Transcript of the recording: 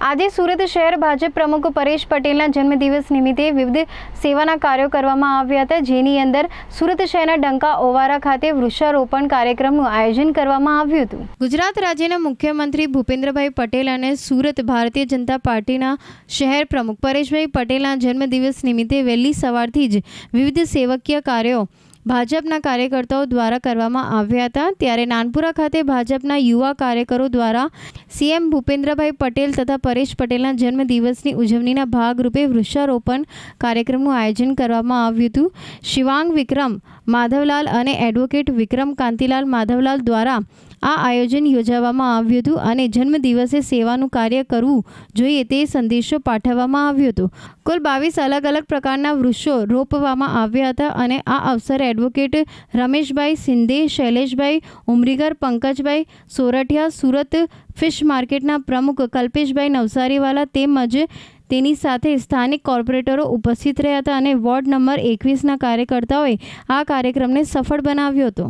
આજે સુરત શહેર ભાજપ પ્રમુખ પરેશ પટેલના જન્મદિવસ નિમિત્તે વિવિધ સેવાના કાર્યો કરવામાં આવ્યા હતા, જેની અંદર સુરત શહેરના ડંકા ઓવારા ખાતે વૃક્ષારોપણ કાર્યક્રમનું આયોજન કરવામાં આવ્યું હતું. ગુજરાત રાજ્યના મુખ્યમંત્રી ભૂપેન્દ્રભાઈ પટેલ અને સુરત ભારતીય જનતા પાર્ટીના શહેર પ્રમુખ પરેશભાઈ પટેલના જન્મદિવસ નિમિત્તે વહેલી સવારથી જ વિવિધ સેવકીય કાર્યો ભાજપના કાર્યકર્તાઓ દ્વારા કરવામાં આવ્યા હતા. ત્યારે નાનપુરા ખાતે ભાજપના યુવા કાર્યકરો દ્વારા સીએમ ભૂપેન્દ્રભાઈ પટેલ તથા પરેશ પટેલના જન્મદિવસની ઉજવણીના ભાગરૂપે વૃક્ષારોપણ કાર્યક્રમનું આયોજન કરવામાં આવ્યું હતું. શિવાંગ વિક્રમ માધવલાલ અને એડવોકેટ વિક્રમ કાંતિલાલ માધવલાલ દ્વારા આ આયોજન યોજાવામાં આવ્યું હતું અને જન્મદિવસે સેવાનું કાર્ય કરવું જોઈએ તે સંદેશો પાઠવવામાં આવ્યો હતો. કુલ બાવીસ અલગ અલગ પ્રકારના વૃક્ષો રોપવામાં આવ્યા હતા અને આ અવસરે એડવોકેટ રમેશભાઈ સિંધે, શૈલેષભાઈ ઉમરીગર, પંકજભાઈ સોરઠિયા, સુરત ફિશ માર્કેટના પ્રમુખ કલ્પેશભાઈ નવસારીવાલા તેમજ તેની સાથે સ્થાનિક કોર્પોરેટરો ઉપસ્થિત રહ્યા હતા અને વોર્ડ નંબર એકવીસના કાર્યકર્તાઓએ આ કાર્યક્રમને સફળ બનાવ્યો હતો.